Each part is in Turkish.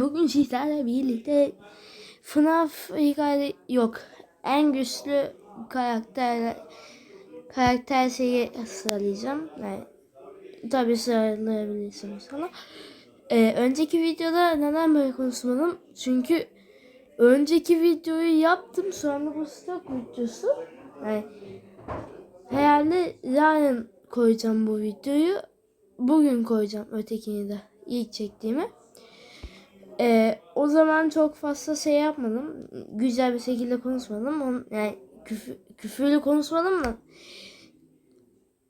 Bugün sizlerle birlikte FNAF hikaye yok. En güçlü karakter karakter şeyi sıralayacağım. Yani, tabii sıralayabilirsiniz ama. Ee, önceki videoda neden böyle konuşmadım? Çünkü önceki videoyu yaptım sonra bu stok videosu. Yani, herhalde yarın koyacağım bu videoyu. Bugün koyacağım ötekini de ilk çektiğimi. Ee, o zaman çok fazla şey yapmadım. Güzel bir şekilde konuşmadım. Onun, yani küfür, küfürlü konuşmadım da.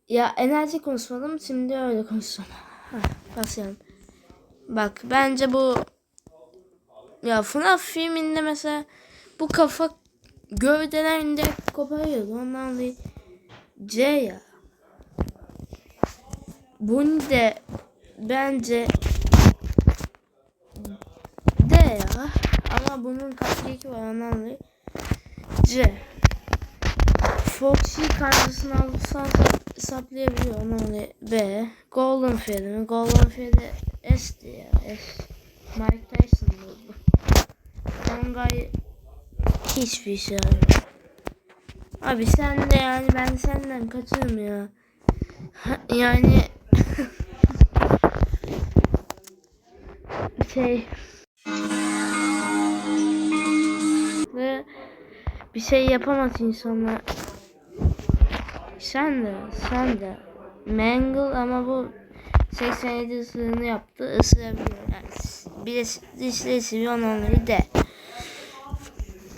Ya enerji konuşmadım. Şimdi öyle konuşacağım. Heh, Başlayalım. Bak bence bu ya FNAF filminde mesela bu kafa gövdelerinde koparıyordu. Ondan dolayı C ya. Bunu da bence D ya. Ama bunun kaçı var ondan C. Foxy karşısına alırsan saplayabiliyor ondan dolayı B. Golden Fairy mi? Golden Fairy S'ti ya. S. Mike Tyson bu.Ongay hiçbir şey abi. Abi sen de yani ben senden kaçırım ya. yani şey bir şey yapamaz insanlar. Sen de, sen de. Mangle ama bu 87 ısırığını yaptı. Isırabiliyor. Yani bir de dişleri seviyor onları de.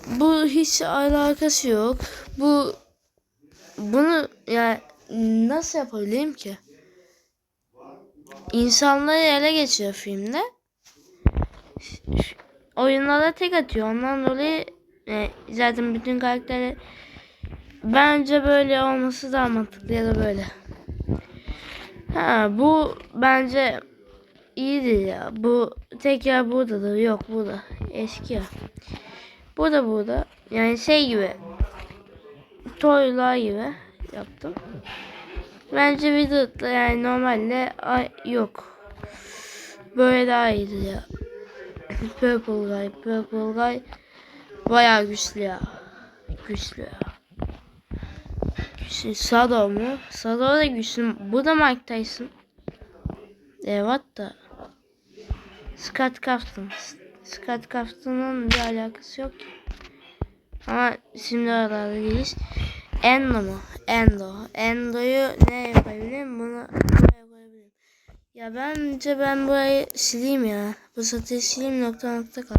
Bu hiç alakası yok. Bu bunu yani nasıl yapabilirim ki? İnsanları ele geçiyor filmde. Oyunlara tek atıyor. Ondan dolayı e, zaten bütün karakterler bence böyle olması daha mantıklı ya da böyle. Ha bu bence iyidir ya. Bu tekrar buradadır. Yok burada. Eski ya. Bu da burada. Yani şey gibi. Toylar gibi yaptım. Bence videoda yani normalde yok. Böyle daha iyiydi ya. Purple Guy, Purple Guy bayağı güçlü ya. Güçlü ya. Güçlü. Sado mu? Sado da güçlü. Bu da Mike Tyson. Evet da. Scott Captain. Scott Captain'ın bir alakası yok ki. Ama şimdi aralarda değiliz. Endo mu? Endo. Endo'yu ne yapabilirim? Bunu buraya koyabilirim. Ya bence ben burayı sileyim ya. Bu satıyı sileyim nokta nokta kal.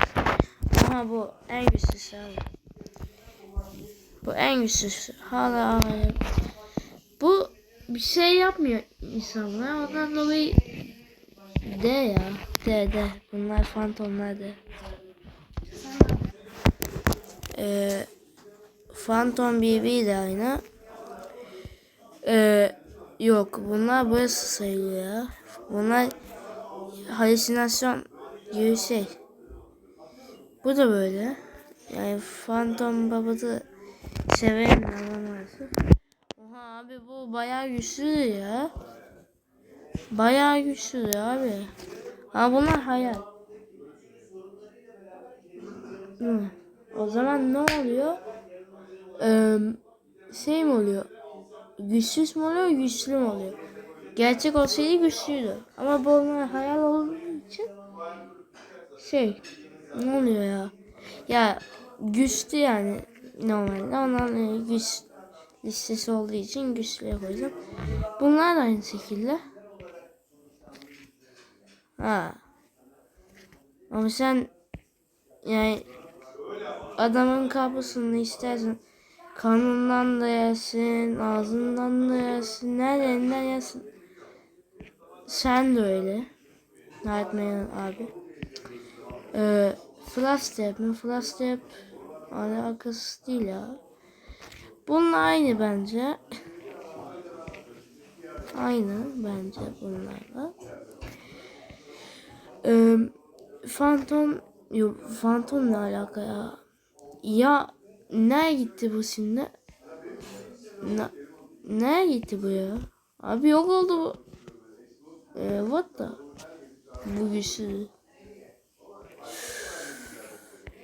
Ama bu en güçlüsü abi. Bu en güçlüsü. Hala hala. Bu bir şey yapmıyor insanlar. Ondan dolayı D ya. D D. Bunlar fantomlar D. Ee, Phantom BB de aynı. Ee, yok bunlar burası sayılıyor ya. Bunlar halüsinasyon gibi şey. Bu da böyle. Yani Phantom Baba'da severim ama. Oha abi bu bayağı güçlü ya. Bayağı güçlü abi. Ha bunlar hayal. Hı. O zaman ne oluyor? Ee, şey mi oluyor? Güçsüz mü oluyor, güçlü mü oluyor? Gerçek olsaydı güçlüydü. Ama bu onlar hayal olduğu için şey ne oluyor ya? Ya güçlü yani normalde onların güç listesi olduğu için güçlüye koyacağım. Bunlar da aynı şekilde. Ha. Ama sen yani adamın kapısını istersen kanından da yersin, ağzından da yersin, nereden yersin. Sen de öyle. Nightmare abi. Ee, flash step mi? Flash step alakası değil ya. Bununla aynı bence. aynı bence bunlarla. Ee, Phantom yok Phantom ne alaka ya? Ya nereye gitti bu şimdi? Ne, nereye gitti bu ya? Abi yok oldu bu. Ee, what the? Bu güçlü.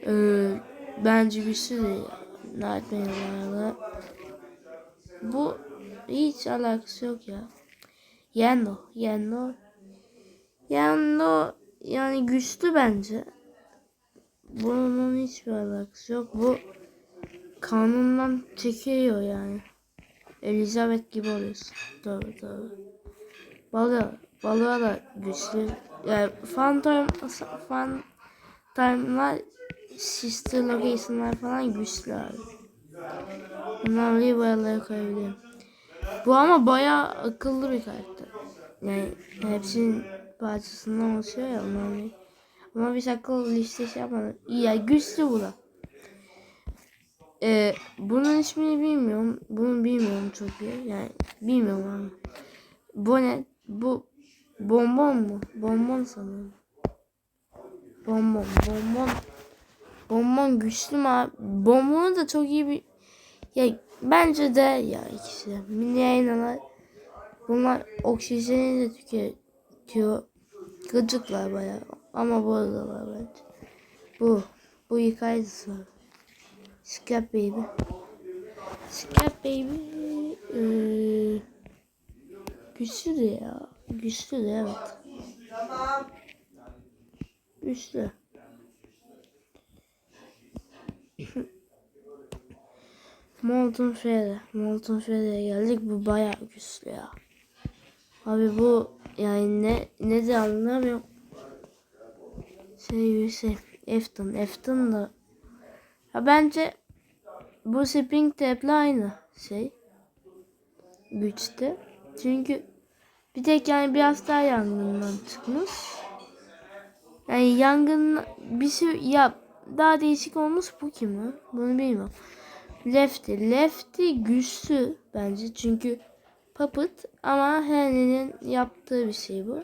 Ee, bence güçlü değil. Nightmare'larla. Bu hiç alakası yok ya. Yendo. Yendo. Yendo yani güçlü bence. Bunun hiçbir alakası yok. Bu kanundan çekiyor yani. Elizabeth gibi oluyorsun. Tabii tabii. Balığa, balığa da güçlü. Yani Phantom, Phantom'lar, Sister Location'lar falan güçlü abi. Bunları bayağı koyabilirim. Bu ama bayağı akıllı bir karakter. Yani hepsinin parçasından oluşuyor ya onları. Ama biz akıl listesi yapmadık. İyi ya güçlü bu da. Ee, bunun ismini bilmiyorum. Bunu bilmiyorum çok iyi. Yani bilmiyorum ama. Bu ne? Bu bonbon mu? Bonbon sanırım. Bonbon, bonbon. Bonbon güçlü mü? Bonbonu da çok iyi bir... Ya bence de ya ikisi de. Mini yayınlar. Bunlar oksijeni de tüketiyor. Gıcıklar bayağı. Ama bu aradalar bence. Bu. Bu yıkayıcısı var. Scrap Baby. Scrap Baby. Ee, güçlü ya. Güçlü de evet. Güçlü. Molten Freddy. Molten Freddy'ye geldik. Bu bayağı güçlü ya. Abi bu yani ne ne de anlamıyorum. Şey şey Efton. Efton da ya bence bu Spring Tap'le aynı şey. Güçte. Çünkü bir tek yani biraz daha yangından çıkmış. Yani yangın bir şey ya daha değişik olmuş bu kim mi? Bunu bilmiyorum. Lefty. Lefty güçlü bence çünkü puppet ama Henry'nin yaptığı bir şey bu.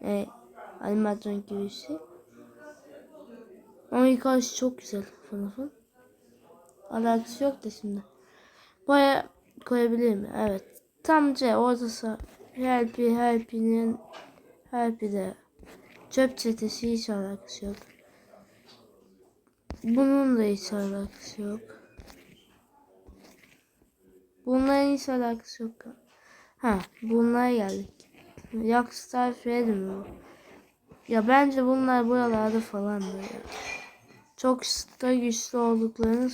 Yani animatron gibi bir şey. Ama çok güzel FNAF'ın. Alakası yok da şimdi. Baya koyabilir mi? Evet. Tam C ortası Help'i Help'inin Help'i de çöp çetesi hiç alakası yok. Bunun da hiç alakası yok. Bunların hiç alakası yok. Ha bunlara geldik. Rockstar Freddy mi bu? Ya bence bunlar buralarda falan böyle. Çok da güçlü olduklarını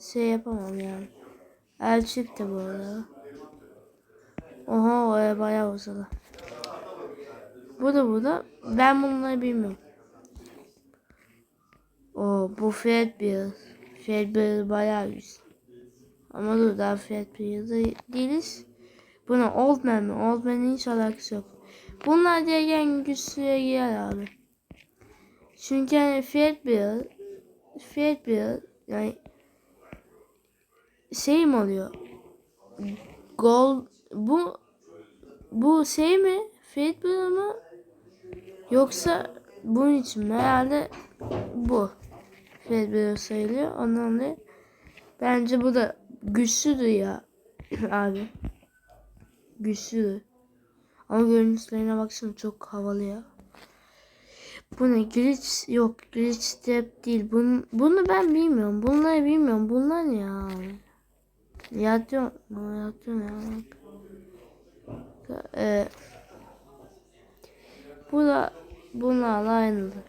şey yapamam yani. Elçip de bu arada. Oha o bayağı uzadı. Bu da bu da. Ben bunları bilmiyorum. O bu Fred bir. Fred bir bayağı güçlü. Ama dur daha Fred bir değiliz. Buna Old Man mi? Old Man'in hiç alakası yok. Bunlar diye en güçlüye girer abi. Çünkü yani Fred bir Fred bir yani şey mi oluyor? Gol bu bu şey mi? Fred bir mi? Yoksa bunun için mi? Herhalde bu. Fred bir sayılıyor. Ondan dolayı bence bu da güçlüdür ya abi. Güçlüdür. Ama görüntülerine baksana çok havalı ya. Bu ne? Glitch yok. Glitch step değil. Bunu, bunu ben bilmiyorum. Bunları bilmiyorum. Bunlar ne ya? Yatıyor. Yatıyor ya. Ee, bu da bunlarla aynıdır.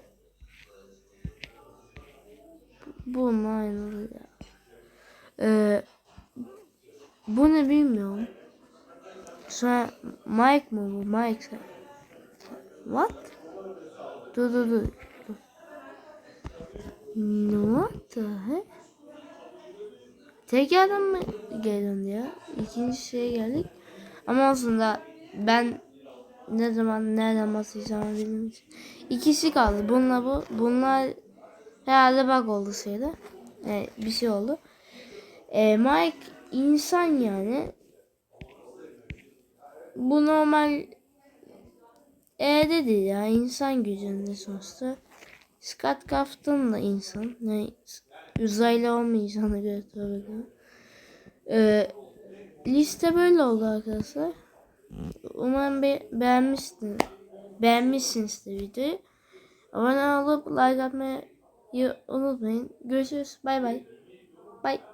Bununla aynıdır ya. Ee, bu ne bilmiyorum. Sonra Mike mı bu? Mike. What? Dur dur dur. What the heck? Tek yerden mi geldin ya? İkinci şeye geldik. Ama aslında ben ne zaman nereden basacağımı bilmiyorum. İkisi kaldı. Bununla bu. Bunlar herhalde bug oldu şeyde. Ee, bir şey oldu. Ee, Mike insan yani. Bu normal E'de değil ya. insan gücünde sonuçta. Scott Cafton da insan. Ne, uzaylı olmayacağına göre tabii. Ee, liste böyle oldu arkadaşlar. Umarım be beğenmişsiniz. Beğenmişsinizdir videoyu. Abone olup like atmayı unutmayın. Görüşürüz. Bay bay. Bay.